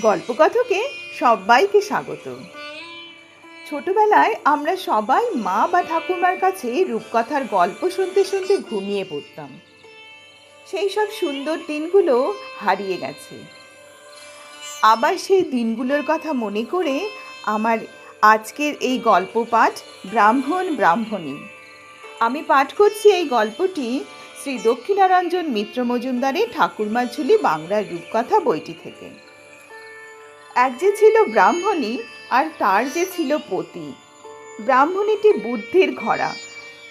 গল্পকথকে সবাইকে স্বাগত। ছোটবেলায় আমরা সবাই মা বা ঠাকুমার কাছে রূপকথার গল্প শুনতে শুনতে ঘুমিয়ে পড়তাম। সেই সব সুন্দর দিনগুলো হারিয়ে গেছে। আবার সেই দিনগুলোর কথা মনে করে আমার আজকের এই গল্প পাঠ ব্রাহ্মণ ব্রাহ্মণী। আমি পাঠ করছি এই গল্পটি শ্রী দক্ষিণারঞ্জন মিত্র মজুমদারের ঠাকুরমার ঝুলি বাংলার রূপকথা বইটি থেকে। এক যে ছিল ব্রাহ্মণী আর তার যে ছিল পতি। ব্রাহ্মণীটি বুদ্ধির ঘরা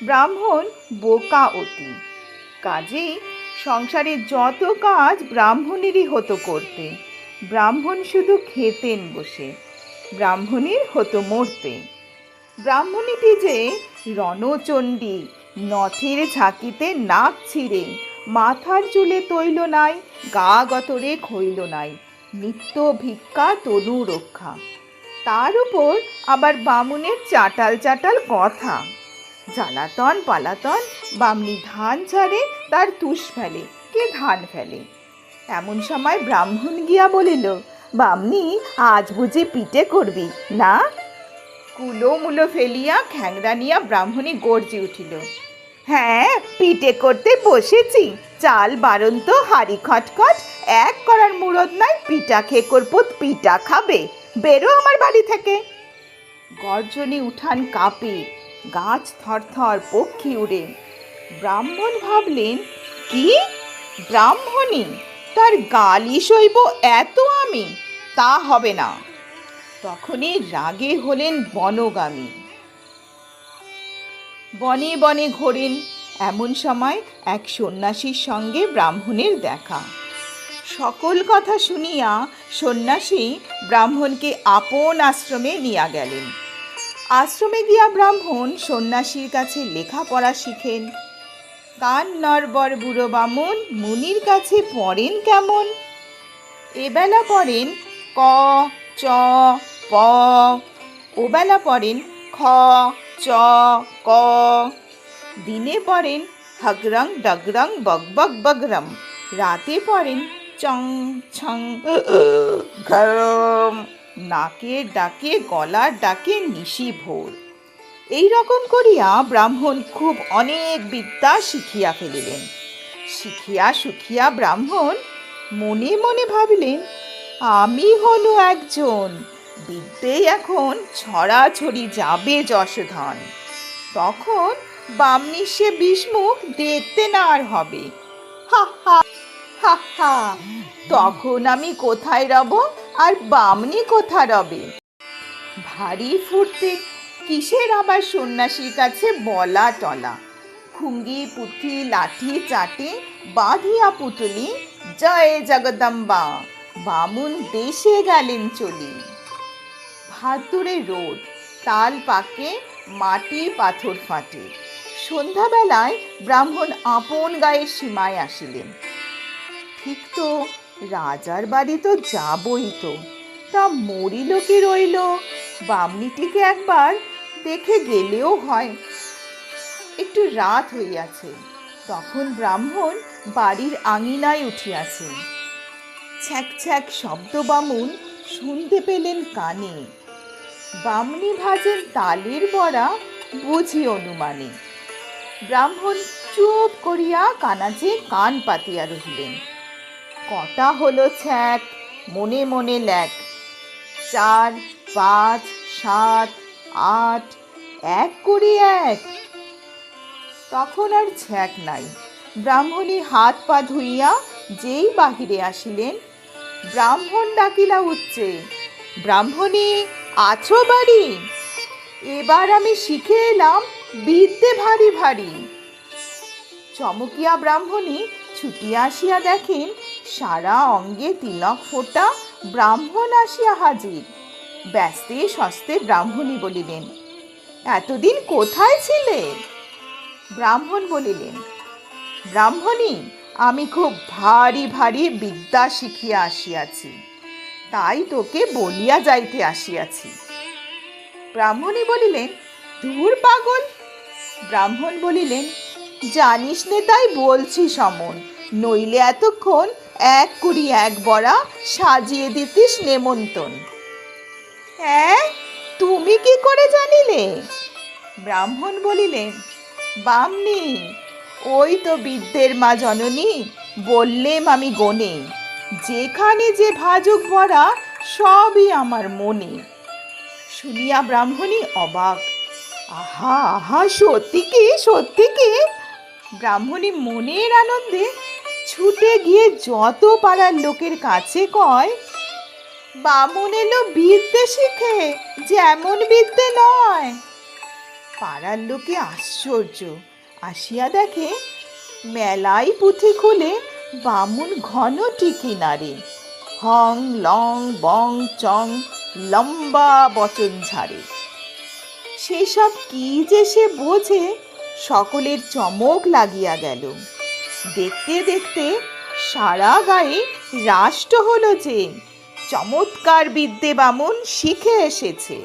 ব্রাহ্মণ বোকা অতি। কাজেই সংসারের যত কাজ ব্রাহ্মণেরই হতো করতে। ব্রাহ্মণ শুধু খেতেন বসে, ব্রাহ্মণীর হতো মরতে। ব্রাহ্মণীটি যে রণচণ্ডী, নথের ঝাঁকিতে নাক ছিঁড়ে, মাথার চুলে তৈল নাই, গা গতরে খইল নাই। নিত্য ভিক্ষা তনু রক্ষা তার উপর আবার বামুনের চাটাল চাটাল কথা। জ্বালাতন পালাতন বামনি ধান ছাড়ে তার তুষ ফেলে, কে ধান ফেলে? এমন সময় ব্রাহ্মণ গিয়া বলিল, বামনি, আজ বুঝি পিঠে করবি, না? কুলো মুলো ফেলিয়া খ্যাংরা নিয়া ব্রাহ্মণী গর্জে উঠিল হ্যাঁ পিঠে করতে বসেছি চাল বারন্ত, হাড়ি খটখট, এক করার মুরদ নাই, পিঠা খেকর পুত পিঠা খাবে। বেরো আমার বাড়ি থেকে। গর্জনে উঠান কাঁপে, গাছ থরথর পক্ষী উড়ে। ব্রাহ্মণ ভাবলেন, কি? ব্রাহ্মণী? তার গালি সইব এত আমি? তা হবে না। তখনই রাগে হলেন বনগামী। বনে বনে ঘোরেন এমন সময় এক সন্ন্যাসীর সঙ্গে ব্রাহ্মণের দেখা। সকল কথা শুনিয়া সন্ন্যাসী ব্রাহ্মণকে আপন আশ্রমে নিয়া গেলেন। আশ্রমে গিয়া ব্রাহ্মণ সন্ন্যাসীর কাছে লেখাপড়া শিখেন। কান নরবর বুড়ো বামন মুনির কাছে পড়েন কেমন? এবেলা পড়েন ক, চ ওবেলা পড়েন খ, চ, ক। দিনে পড়েন হগরং ডগরং বগ বগরম। রাতে পড়েন চং ছং গরম নাকের ডাকে গলার ডাকে নিশি ভোর। এই রকম করিয়া ব্রাহ্মণ খুব অনেক বিদ্যা শিখিয়া ফেলিলেন। শিখিয়া সুখিয়া ব্রাহ্মণ মনে মনে ভাবিলেন, আমি হলো একজন। বিদ্যেই এখন ছড়াছড়ি যাবে যশোধন। তখন বামনি সে বিষ্মুখ দেখতে না আর হবে। হা হা হা হা। তখন আমি কোথায় রব আর বামনি কোথা রবে? ভারী ফুর্তি, কিসের আবার সন্ন্যাসীর কাছে বলা টলা? খুঙ্গি, পুঁথি, লাঠি, চাটে, বাঁধিয়া পুতুলি জয় জগদম্বা, বামুন দেশে গেলেন চলি। ভাদুরে রোদ, তাল পাকে, মাটি পাথর ফাটে। সন্ধ্যাবেলায় ব্রাহ্মণ আপন গায়ের সীমায় আসিলেন। ঠিক তো রাজার বাড়ি তো যাবই তো, তা মরিল কি রইল? বামনিটিকে একবার দেখে গেলেও হয়। একটু রাত হইয়াছে, তখন ব্রাহ্মণ বাড়ির আঙিনায় উঠিয়াছেন ছ্যাক ছ্যাক শব্দ বামুন শুনতে পেলেন কানে। বামনি ভাজেন তালের বড়া বুঝি অনুমানে। ব্রাহ্মণ চুপ করিয়া কানাচে কান পাতিয়া রহিলেন। কটা হলো ছ্যাক, মনে মনে ল্যাক চার, পাঁচ, সাত, আট, এক করি এক। তখন আর ছ্যাক নাই। ব্রাহ্মণী হাত পা ধুইয়া যেই বাহিরে আসিলেন, ব্রাহ্মণ ডাকিলা উচ্চে, ব্রাহ্মণী, আছো বাড়ি? এবার আমি শিখে এলাম বিদ্যে ভারী ভারী। চমকিয়া ব্রাহ্মণী ছুটিয়া আসিয়া দেখেন, সারা অঙ্গে তিলক ফোঁটা ব্রাহ্মণ আসিয়া হাজির। ব্যস্তে সস্তে ব্রাহ্মণী বলিলেন, এতদিন কোথায় ছিলে? ব্রাহ্মণ বলিলেন, ব্রাহ্মণী, আমি খুব ভারী ভারী বিদ্যা শিখিয়া আসিয়াছি, তাই তোকে বলিয়া যাইতে আসিয়াছি। ব্রাহ্মণী বলিলেন, ধুর পাগল ব্রাহ্মণ বলিলেন, জানিস নে তাই বলছি সমন, নইলে এতক্ষণ এক কুড়ি এক বড়া সাজিয়ে দিতিস নেমন্তন। হ্যাঁ তুমি কি করে জানিলে? ব্রাহ্মণ বলিলেন, বামনি, ওই তো বিদ্যের মা জননী, বললেম আমি গনে, যেখানে যে ভাজুক ভরা সবই আমার মনে। শুনিয়া ব্রাহ্মণী অবাক। আহা আহা, সত্যি কি সত্যি কি? ব্রাহ্মণী মনের আনন্দে ছুটে গিয়ে যত পাড়ার লোকের কাছে কয়, বামুন এলো বিদ্যে শিখে, যেমন বিদ্যে নয়। পাড়ার লোকে আশ্চর্য, আসিয়া দেখে মেলাই পুঁথি খুলে বামুন ঘন টিকি নারে হং, লং, বং, চং, লম্বা বচন ঝাড়ে। সেসব কি যে সে বোঝে, সকলের চমক লাগিয়া গেল। দেখতে দেখতে সারা গায়ে রাষ্ট্র হলো যে, চমৎকার বিদ্যে বামন শিখে এসেছে।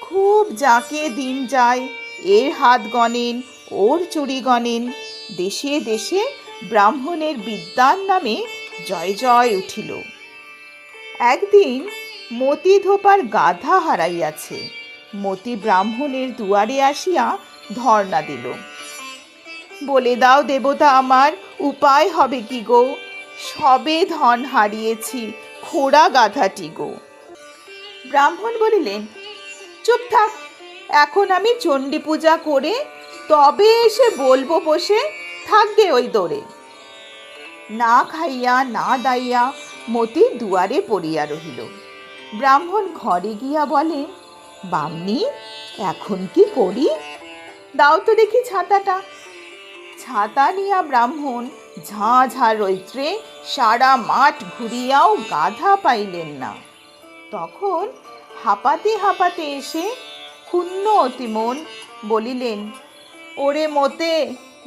খুব যাকে দিন যায়, এর হাত গণেন, ওর চুরি গণেন, দেশে দেশে ব্রাহ্মণের বিদ্যার নামে জয় জয় উঠিল। একদিন মতি ধোপার গাধা হারাইয়াছে। মতি ব্রাহ্মণের দুয়ারে আসিয়া ধর্ণা দিল। বলে দাও দেবতা আমার, উপায় হবে কি গো? সবে ধন হারিয়েছি, খোড়া গাধাটি গো। ব্রাহ্মণ বলিলেন, চুপ থাক, এখন আমি চণ্ডী পূজা করে তবে এসে বলব বসে থাকবে ওই দৌড়ে না খাইয়া, না দাইয়া মতি দুয়ারে পড়িয়া রহিল। ব্রাহ্মণ ঘরে গিয়া বলে বামনি, এখন কি করি? দাও তো দেখি ছাতাটা। ছাতা নিয়া ব্রাহ্মণ ঝাঁ ঝাঁ রৈত্রে সারা মাঠ ঘুরিয়াও গাধা পাইলেন না। তখন হাঁপাতে হাঁপাতে এসে ক্ষুণ্ণ অতিমন বলিলেন, ওরে মতে,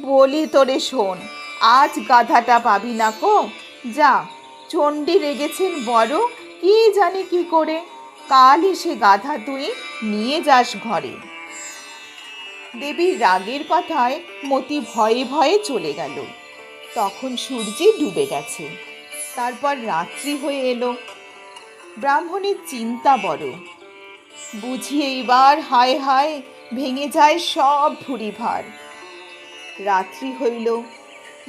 বলি তোরে শোন, আজ গাধাটা পাবি না কো? যা, চণ্ডী রেগেছেন বড়, কি জানি কি করে? কাল এসে গাধা তুই নিয়ে যাস ঘরে। দেবীর রাগের কথায় মতি ভয়ে ভয়ে চলে গেল। তখন সূর্যি ডুবে গেছে। তারপর রাত্রি হয়ে এলো। ব্রাহ্মণের চিন্তা বড়। বুঝি এইবার হায় হায় ভেঙে যায় সব ভুরি ভার রাত্রি হইল।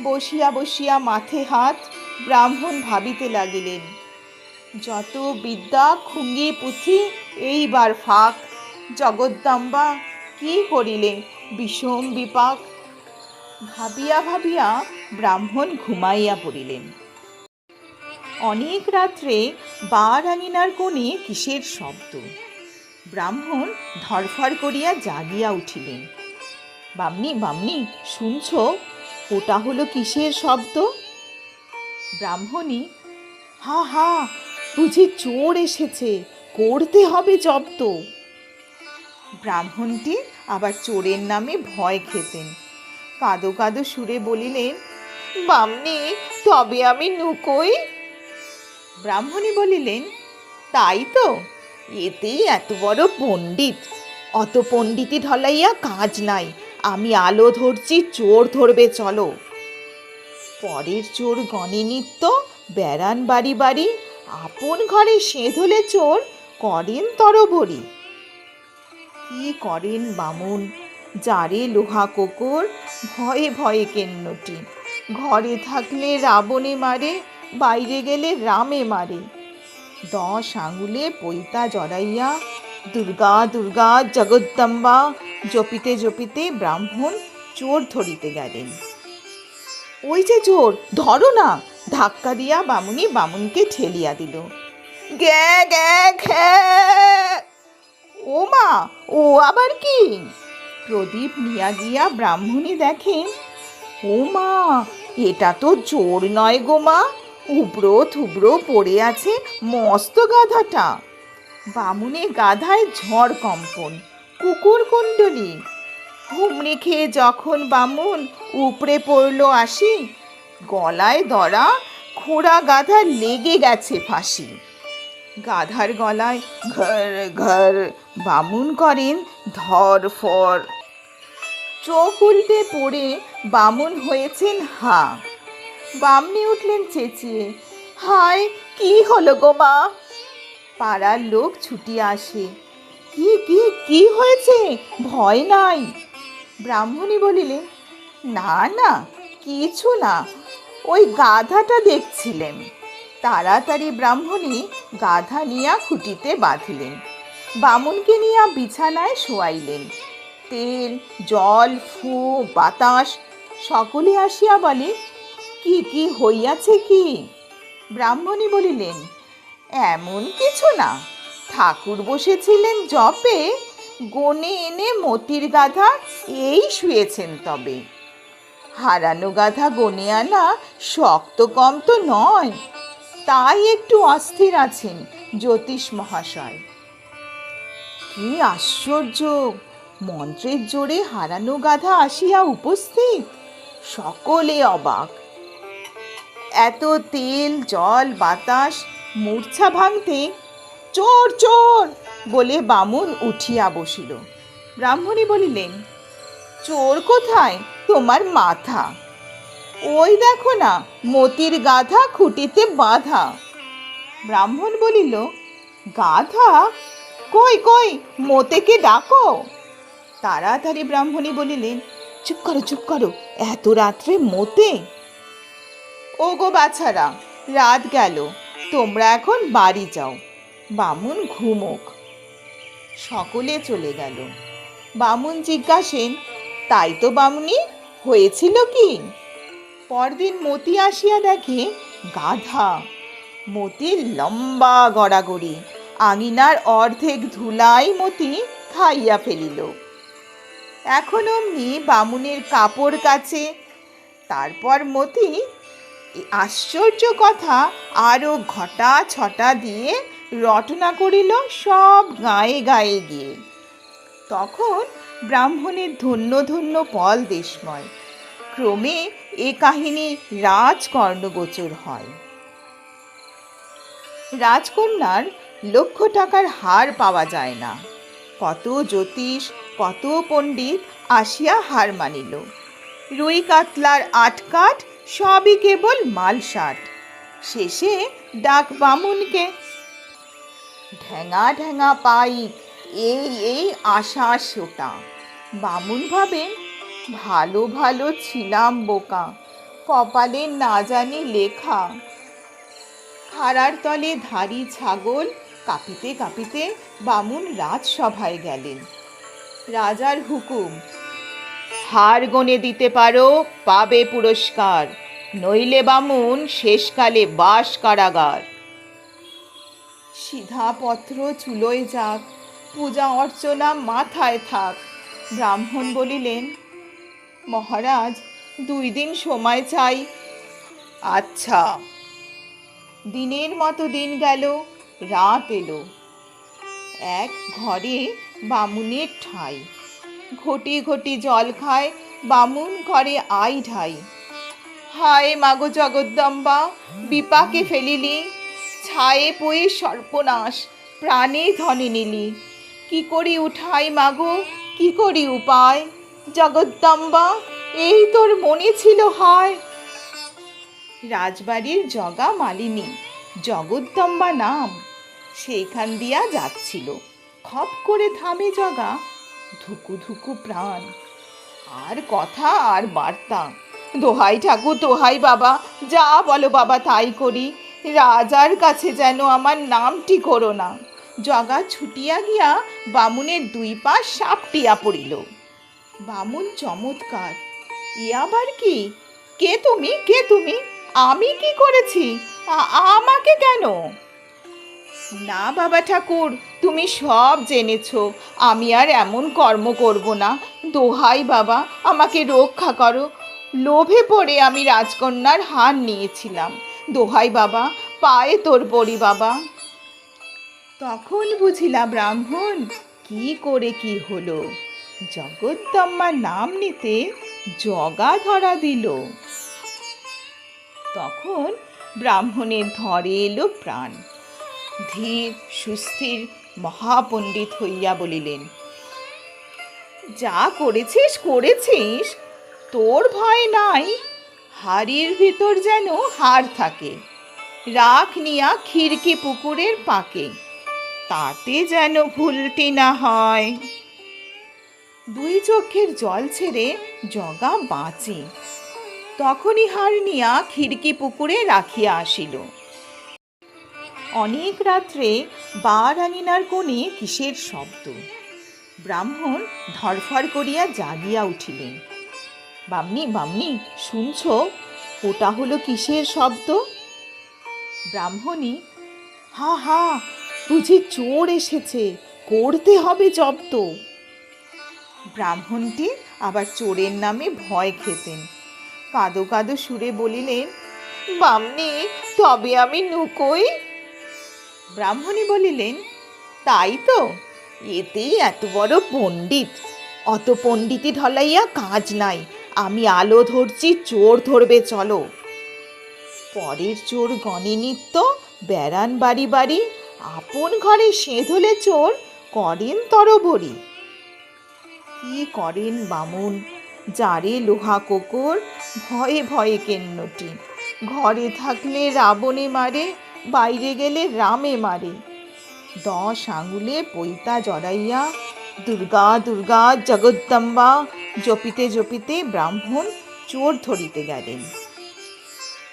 বসিয়া বসিয়া মাথে হাত ব্রাহ্মণ ভাবিতে লাগিলেন। যত বিদ্যা খুঙ্গি পুঁথি এইবার ফাঁক। জগদ্দম্বা, কি করিলে? বিষম বিপাক। ভাবিয়া ভাবিয়া ব্রাহ্মণ ঘুমাইয়া পড়িলেন। অনেক রাত্রে বার আঙিনার কোণে কিসের শব্দ? ব্রাহ্মণ ধরফর করিয়া জাগিয়া উঠিলেন। বামনি বামনি, শুনছ, ওটা হলো কিসের শব্দ? ব্রাহ্মণী হা হা বুঝি চোর এসেছে। করতে হবে জব্দ। ব্রাহ্মণটি আবার চোরের নামে ভয় খেতেন। কাদো কাদো সুরে বলিলেন, বামনি, তবে আমি নুকোই। ব্রাহ্মণী বলিলেন, তাই তো, এতেই এত বড় পণ্ডিত। অত পণ্ডিতি ঢলাইয়া কাজ নাই, আমি আলো ধরছি, চোর ধরবে, চলো। পরের চোর গণে নিত্য, বেড়ান বাড়ি বাড়ি আপন ঘরে সেঁধলে চোর করেন তরবরি। কি করেন বামুন? যারে লোহা কোকর, ভয়ে ভয়ে কেন্নটি ঘরে থাকলে রাবণে মারে, বাইরে গেলে রামে মারে। দশ আঙুলে পৈতা জড়াইয়া, দুর্গা দুর্গা জগদ্দম্বা, জপিতে জপিতে ব্রাহ্মণ চোর ধরিতে গেলেন। ওই যে চোর, ধরো না! ধাক্কা দিয়া বামুনি বামুনকে ঠেলিয়া দিল। গ্যা গ্যা খ্যা ও মা, ও আবার কি? প্রদীপ নিয়া গিয়া ব্রাহ্মণী দেখেন, ও মা, এটা তো জোর নয় গো মা উবড়ো থুবড়ো পড়ে আছে মস্ত গাধাটা। বামুনে গাধায় ঝড় কম্পন, কুকুর কুণ্ডলী। হুমড়ি খেয়ে যখন বামুন উপড়ে পড়ল আসি গলায় দড়া খোঁড়া গাধা লেগে গেছে ফাঁসি। গাধার গলায় ঘর ঘর, বামুন করেন ধর, ফর। চোখ উল্টে পড়ে বামুন হয়েছেন হা। বামনি উঠলেন চেঁচিয়ে, হায়, কি হলো গো মা? পাড়ার লোক ছুটি আসে, কি কি কি হয়েছে? ভয় নাই? ব্রাহ্মণী বলিলেন, না না, কিছু না ওই গাধাটা দেখছিলেন। তাড়াতাড়ি ব্রাহ্মণী গাধা নিয়া খুঁটিতে বাঁধিলেন। বামুনকে নিয়া বিছানায় শোয়াইলেন। তেল, জল, ফু, বাতাস, সকলে আসিয়া বলে, কি কি হইয়াছে কি? ব্রাহ্মণী বলিলেন, এমন কিছু না। ঠাকুর বসেছিলেন জপে, গনে এনে মতির গাধা এই শুয়েছেন তবে। হারানো গাধা গনে আনা শক্ত কম তো নয়। তাই একটু অস্থির আছেন জ্যোতিষ মহাশয়। কি আশ্চর্য! মন্ত্রের জোরে হারানো গাধা আসিয়া উপস্থিত। সকলে অবাক। এত তেল, জল, বাতাস, মূর্ছা ভাঙতে চোর চোর বলে বামুন উঠিয়া বসিল। ব্রাহ্মণী বলিলেন, চোর কোথায়? তোমার মাথা। ওই দেখো না, মতির গাধা খুঁটিতে বাঁধা। ব্রাহ্মণ বলিল, গাধা? কই কই, মোতেকে ডাকো? তাড়াতাড়ি ব্রাহ্মণী বলিলেন, চুপ করো চুপ করো, এত রাত্রে মোতে? ও গো বাছারা, রাত গেল, তোমরা এখন বাড়ি যাও, বামুন ঘুমোক। সকলে চলে গেল। বামুন জিজ্ঞাসেন, তাই তো বামুনি হয়েছিল কি? পরদিন মতি আসিয়া দেখে গাধা মতির লম্বা গড়াগড়ি, আঙিনার অর্ধেক ধুলাই মতি খাইয়া ফেলিল। এখন অমনি বামুনের কাপড় কাছে তারপর মতি আশ্চর্য কথা আরও ঘটা ছটা দিয়ে রটনা করিল সব গায়ে গায়ে গিয়ে। তখন ব্রাহ্মণের ধন্য ধন্য পল দেশময়। ক্রমে এ কাহিনী রাজকর্ণগোচর হয়। রাজকন্যার লক্ষ টাকার হার পাওয়া যায় না। কত জ্যোতিষ, কত পণ্ডিত আসিয়া হার মানিল। রুই কাতলার আটকাট সবই কেবল মালসাট। শেষে ডাক বামুনকে ঢ্যাঙা ঢ্যাঙা পাইক এই এই আশা সোটা বামুন ভাবেন, ভালো ভালো ছিলাম বোকা। কপালে না জানি লেখা। খাড়ার তলে ধারি ছাগল, কাঁপিতে কাঁপিতে বামুন রাজসভায় গেলেন। রাজার হুকুম, হার গনে দিতে পারো, পাবে পুরস্কার। নইলে বামুন শেষকালে বাস কারাগার। সিধা পত্র চুলোয় যাক পূজা অর্চনা মাথায় থাক। ব্রাহ্মণ বলিলেন, মহারাজ, দুই দিন সময় চাই। আচ্ছা। দিনের মতো দিন গেল, রাত এলো। এক ঘরে বামুনের ঠাই। ঘটি ঘটি জল খায়, বামুন ঘরে আই ঢাই। হায় মাগো জগদ্দম্বা, বিপাকে ফেলিলি, ছায়ে পয়ে সর্বনাশ প্রাণে ধনে নিলি। কি করি উঠাই মাগো? কি করি উপায়? জগদ্দম্বা, এই তোর মনে ছিল হয়। রাজবাড়ির জগা মালিনী, জগদ্দম্বা নাম। সেইখান দিয়া যাচ্ছিল। খপ করে থামে জগা, ধুকু ধুকু প্রাণ। আর কথা আর বার্তা। দোহাই ঠাকুর, দোহাই বাবা, যা বলো বাবা তাই করি। রাজার কাছে যেন আমার নামটি করো না। জগা ছুটিয়া গিয়া বামুনের দুই পা সাপটিয়া পড়িল। বামুন চমৎকার। এ আবার কি? কে তুমি? কে তুমি? আমি কি করেছি? আমাকে কেন? না বাবা ঠাকুর, তুমি সব জেনেছ। আমি আর এমন কর্ম করব না। দোহাই বাবা, আমাকে রক্ষা করো। লোভে পড়ে আমি রাজকন্যার হার নিয়েছিলাম। দোহাই বাবা, পায়ে তোর পড়ি বাবা। তখন বুঝিলা ব্রাহ্মণ, কি করে কি হলো? জগদ্দম্মার নাম নিতে জগা ধরা দিল। তখন ব্রাহ্মণের ধরে এলো প্রাণ। ধীর, সুস্থির মহাপণ্ডিত হইয়া বলিলেন, যা করেছিস করেছিস, তোর ভয় নাই। হাড়ির ভিতর যেন হাড় থাকে। রাখ নিয়া খিড়কি পুকুরের পাকে। তাতে যেন ভুলটি না হয়। দুই চোখের জল ছেড়ে জগা বাঁচে। তখনই হার নিয়া খিড়কি পুকুরে রাখিয়া আসিল। অনেক রাত্রে বার আঙিনার কোণে কিসের শব্দ? ব্রাহ্মণ ধরফর করিয়া জাগিয়া উঠিলেন। বামনি বামনি, শুনছ, ওটা হলো কিসের শব্দ? ব্রাহ্মণী হা হা বুঝি চোর এসেছে, করতে হবে জব্দ ব্রাহ্মণটি আবার চোরের নামে ভয় খেতেন। কাদো কাদো সুরে বলিলেন, বামনি, তবে আমি নুকোই? ব্রাহ্মণী বলিলেন, তাই তো, এতেই এত বড় পণ্ডিত। অত পণ্ডিতি ঢলাইয়া কাজ নাই, আমি আলো ধরছি, চোর ধরবে, চলো। পরের চোর গণে নিত্য, বেড়ান বাড়ি বাড়ি আপন ঘরে সেঁধলে চোর, করেন তরবরি। কি করেন বামুন, যারে লোহা কোকর, ভয়ে ভয়ে কেন্নটি। ঘরে থাকলে রাবণে মারে, বাইরে গেলে রামে মারে। দশ আঙুলে পৈতা জড়াইয়া, দুর্গা দুর্গা জগদ্দম্বা, জপিতে জপিতে ব্রাহ্মণ চোর ধরিতে গেলেন।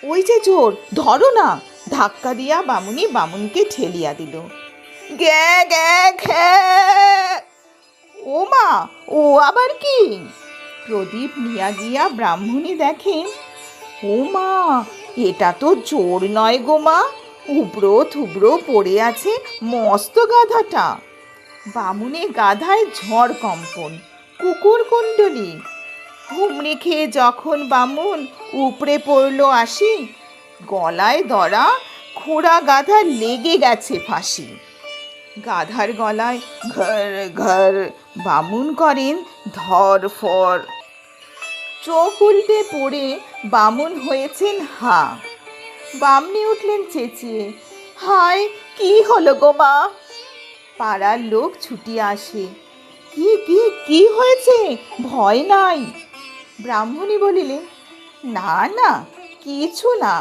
ওই যে চোর, ধরো না ধাক্কা দিয়া বামুনি বামুনকে ঠেলিয়া দিল। গ্যা গ্যা খ্যা ও মা ও আবার কি? প্রদীপ নিয়া গিয়া ব্রাহ্মণী দেখেন। ও মা এটা তো জোর নয় গো মা। উবড়ো থুবড়ো পড়ে আছে মস্ত গাধাটা। বামুনে গাধায় ঝড় কম্পন, কুকুর কুণ্ডলি। হুমড়ি খেয়ে যখন বামুন উপড়ে পড়ল আসি গলায় দড়া খোড়া গাধা লেগে গেছে ফাঁসি। গাধার গলায় ঘর ঘর, বামুন করেন ধর, ফর। চোখ উল্টে পড়ে বামুন হয়েছেন হা। বামনি উঠলেন চেঁচিয়ে, হায়, কি হলো গো মা? পাড়ার লোক ছুটি আসে, কি কি কি হয়েছে? ভয় নাই? ব্রাহ্মণী বলিলেন, না না, কিছু না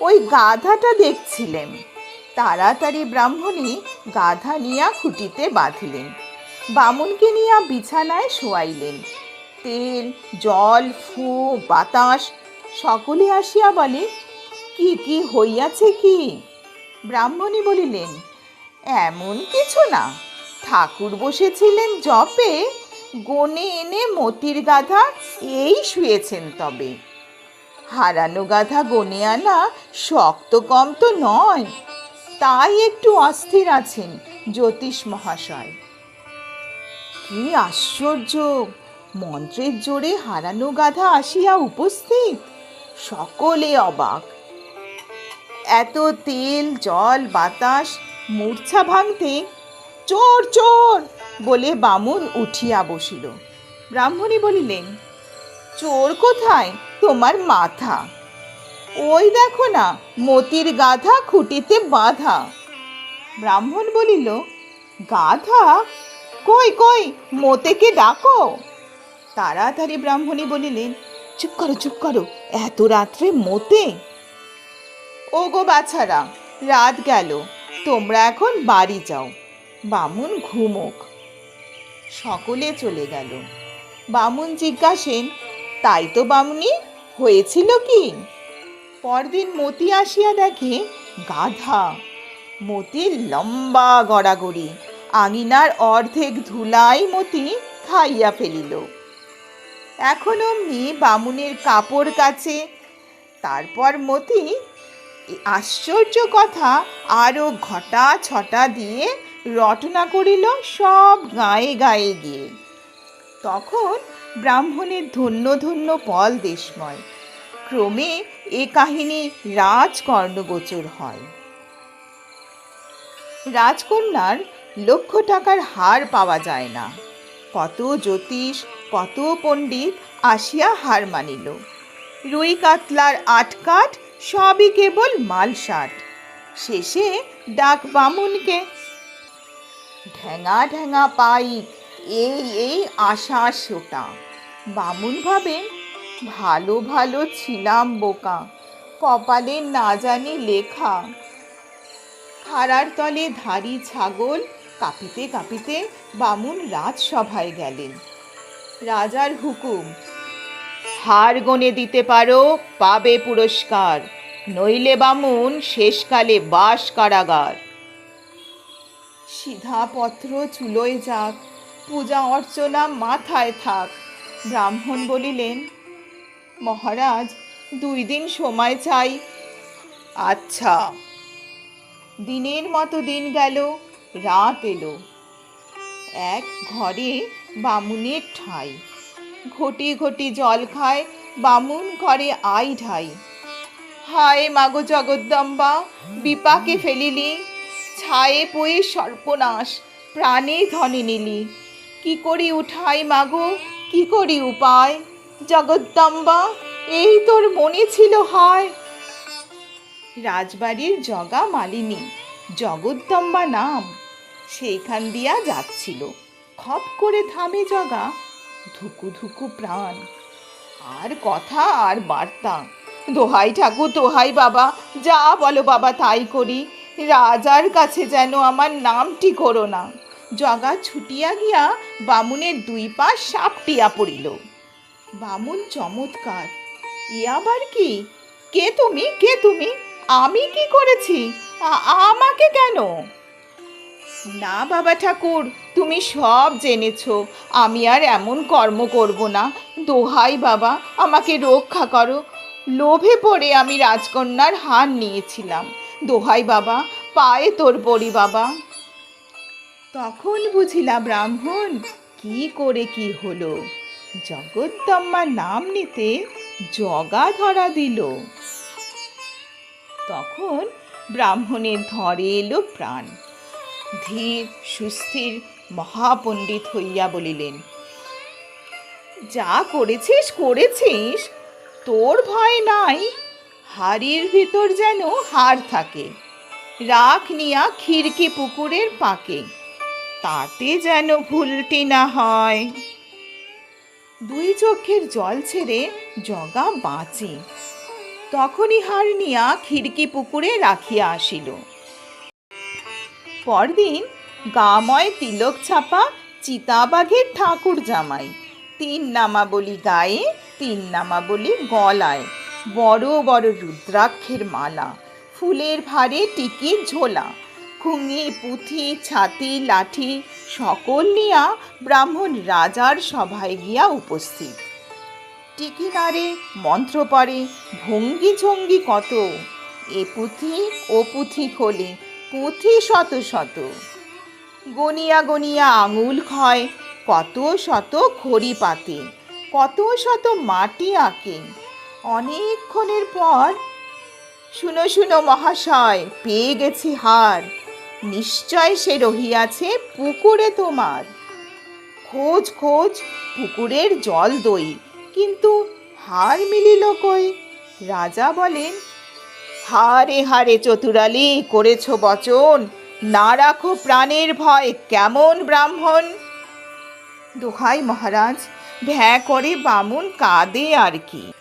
ওই গাধাটা দেখছিলেন। তাড়াতাড়ি ব্রাহ্মণী গাধা নিয়া খুঁটিতে বাঁধিলেন। বামুনকে নিয়া বিছানায় শোয়াইলেন। তেল, জল, ফু, বাতাস, সকলে আসিয়া বলে, কি কি হইয়াছে কি? ব্রাহ্মণী বলিলেন, এমন কিছু না। ঠাকুর বসেছিলেন জপে, গনে এনে মতির গাধা এই শুয়েছেন তবে। হারানো গাধা গনে আনা শক্ত কম তো নয়, তাই একটু অস্থির আছেন জ্যোতিষ মহাশয়। কি আশ্চর্য! মন্ত্রের জোরে হারানো গাধা আসিয়া উপস্থিত, সকলে অবাক। এত তেল, জল, বাতাস, মূর্ছা ভাঙতে চোর চোর বলে বামুন উঠিয়া বসিল। ব্রাহ্মণী বলিলেন, চোর কোথায়? তোমার মাথা। ওই দেখো না, মতির গাধা খুঁটিতে বাঁধা। ব্রাহ্মণ বলিল, গাধা? কই কই, মোতেকে ডাকো? তাড়াতাড়ি ব্রাহ্মণী বলিলেন, চুপ করো চুপ করো, এত রাত্রে মোতে? ও গো বাছারা, রাত গেল, তোমরা এখন বাড়ি যাও, বামুন ঘুমোক। সকলে চলে গেল। বামুন জিজ্ঞাসেন, তাই তো বামুনি হয়েছিল কি? পরদিন মতি আসিয়া দেখে গাধা। মতির লম্বা গড়াগড়ি। আঙিনার অর্ধেক ধুলাই মতি খাইয়া ফেলিল। এখন অমনি বামুনের কাপড় কাছে তারপর মতি আশ্চর্য কথা আরও ঘটা ছটা দিয়ে রটনা করিল সব গায়ে গায়ে গিয়ে। তখন ব্রাহ্মণের ধন্য ধন্য পল দেশময়। ক্রমে এ কাহিনী রাজকর্ণগোচর হয়। রাজকন্যার লক্ষ টাকার হার পাওয়া যায় না। কত জ্যোতিষ, কত পণ্ডিত আসিয়া হার মানিল। রুই কাতলার আটকাট সবই কেবল মালসাট। শেষে ডাক বামুনকে ঢ্যাঙা ঢ্যাঙা পাইক, এই এই আশা সোটা। বামুন ভাবেন ভালো ভালো ছিলাম বোকা। কপালে না জানি লেখা। খাড়ার তলে ধারি ছাগল, কাঁপিতে কাঁপিতে বামুন রাজসভায় গেলেন। রাজার হুকুম হার গনে দিতে পারো, পাবে পুরস্কার, নইলে বামুন শেষকালে বাস কারাগার। সিধা পত্র চুলোয় যাক, পূজা অর্চনা মাথায় থাক, ব্রাহ্মণ বলিলেন মহারাজ, দুই দিন সময় চাই। আচ্ছা। দিনের মতো দিন গেল, রাত এলো। এক ঘরে বামুনের ঠাই। ঘটি ঘটি জল খায়, বামুন ঘরে আই ঢাই। হায় মাগো জগদ্দম্বা, বিপাকে ফেলিলি। ছায়ে পয়ে সর্বনাশ প্রাণে ধনে নিলি। কি করি উঠাই মাগো, কি করি উপায়? জগদ্দম্বা, এই তোর মনে ছিল হয়। রাজবাড়ির জগা মালিনী, জগদ্দম্বা নাম, সেইখান দিয়া যাচ্ছিল। খপ করে থামে জগা, ধুকু ধুকু প্রাণ। আর কথা আর বার্তা। দোহাই ঠাকুর, দোহাই বাবা, যা বলো বাবা তাই করি। রাজার কাছে যেন আমার নামটি করো না। জগা ছুটিয়া গিয়া বামুনের দুই পা সাপটিয়া পড়িল। বামুন চমৎকার। ই আবার কি? কে তুমি? কে তুমি? আমি কি করেছি? আমাকে কেন? না বাবা ঠাকুর, তুমি সব জেনেছ। আমি আর এমন কর্ম করব না। দোহাই বাবা, আমাকে রক্ষা করো। লোভে পড়ে আমি রাজকন্যার হার নিয়েছিলাম। দোহাই বাবা, পায়ে তোর পড়ি বাবা। তখন বুঝিলা ব্রাহ্মণ, কি করে কি হলো? জগদ্দম্মার নাম নিতে জগা ধরা দিল। তখন ব্রাহ্মণের ধরে এলো প্রাণ। ধীর, সুস্থির মহাপণ্ডিত হইয়া বলিলেন, যা করেছিস করেছিস, তোর ভয় নাই, হাড়ির ভিতর যেন হাড় থাকে। রাখ নিয়া খিড়কি পুকুরের পাকে, তাতে যেন ভুলটি না হয়। দুই চোখের জল ছেড়ে জগা বাঁচে। তখনই হাড় নিয়া খিড়কি পুকুরে রাখিয়া আসিল। পরদিন গাময় তিলক ছাপা চিতাবাঘের ঠাকুর জামাই, তিন নামাবলি গায়ে, তিন নামাবলি গলায়, বড় বড় রুদ্রাক্ষের মালা, ফুলের ভারে টিকির ঝোলা, খুঙি পুঁথি, ছাতি, লাঠি সকল নিয়া ব্রাহ্মণ রাজার সভায় গিয়া উপস্থিত। টিকি নাড়ে মন্ত্র পড়ে, ভঙ্গি ঝঙ্গি কত, এ পুঁথি ও পুঁথি খোলে, পুঁথি শত শত। গনিয়া গনিয়া আঙুল ক্ষয়, কত শত খড়ি পাতে, কত শত মাটি আঁকে। অনেকক্ষণের পর, শুনো শুনো মহাশয়, পেয়ে গেছি হার। নিশ্চয় সে রহিয়াছে পুকুরে তোমার। খোঁজ খোঁজ, পুকুরের জল দই, কিন্তু হার মিলিল কই? রাজা বলেন হারে হারে চতুরালি করেছ বচন, না রাখো প্রাণের ভয়, কেমন ব্রাহ্মণ? দোহাই মহারাজ, ভ্যা করে বামুন কাঁদে আর কি।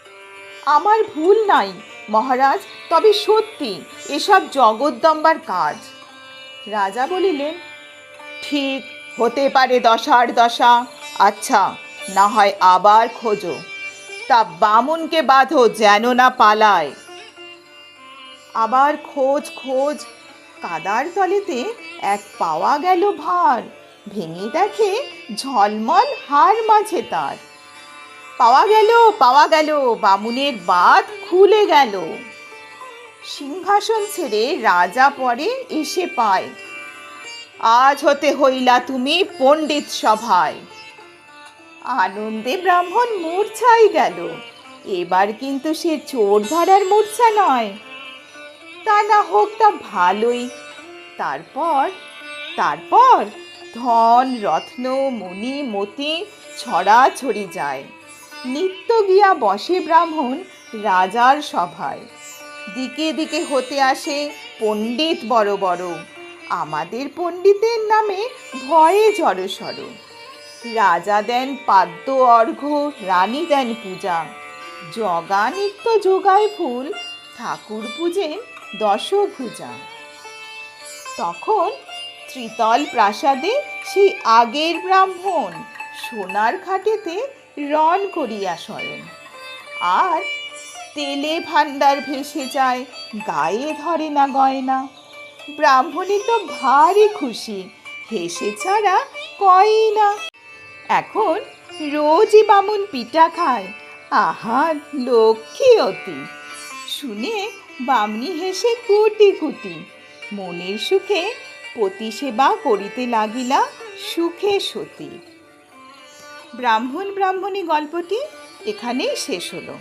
আমার ভুল নাই মহারাজ, তবে সত্যি, এসব জগদ্দম্বার কাজ। রাজা বলিলেন, ঠিক হতে পারে দশার দশা। আচ্ছা না হয় আবার খোঁজো। তা বামুনকে বাঁধো যেন না পালায়। আবার খোঁজ খোঁজ, কাদার তলেতে এক পাওয়া গেল ভার। ভেঙে দেখে ঝলমল হার মাঝে তার। পাওয়া গেল পাওয়া গেল, বামুনের বাদ খুলে গেল। সিংহাসন ছেড়ে রাজা পরে এসে পায়। আজ হতে হইলা তুমি পণ্ডিত সভায়। আনন্দে ব্রাহ্মণ মূর্ছাই গেল। এবার কিন্তু সে চোর ধরার মূর্ছা নয়। তা না হোক তা ভালোই। তারপর তারপর ধন, রত্ন, মণি, মতি ছড়াছড়ি যায়। নিত্য গিয়া বসে ব্রাহ্মণ রাজার সভায়। দিকে দিকে হতে আসে পণ্ডিত বড় বড়। আমাদের পণ্ডিতের নামে ভয়ে জড়সড়। রাজা দেন পাদ্য অর্ঘ্য, রানী দেন পূজা। জগা নিত্য যোগায় ফুল, ঠাকুর পূজেন দশভুজা। তখন ত্রিতল প্রাসাদে সেই আগের ব্রাহ্মণ সোনার খাটেতে রণ করিয়া শয়ন। আর তেলে ভাণ্ডার ভেসে যায়, গায়ে ধরে না গয়না। ব্রাহ্মণী তো ভারী খুশি, হেসে ছাড়া কয়ই না। এখন রোজই বামুন পিঠা খায় আহা লক্ষ্মী অতি। শুনে বামনি হেসে কুটি কুটি, মনের সুখে পতি সেবা করিতে লাগিলা সুখে সতী। ব্রাহ্মণ ব্রাহ্মণী গল্পটি এখানেই শেষ হলো।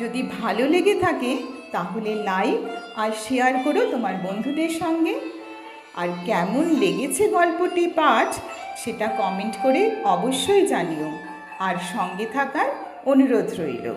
যদি ভালো লেগে থাকে, তাহলে লাইক আর শেয়ার করো তোমার বন্ধুদের সঙ্গে। আর কেমন লেগেছে গল্পটি পাঠ, সেটা কমেন্ট করে অবশ্যই জানিও। আর সঙ্গে থাকার অনুরোধ রইল।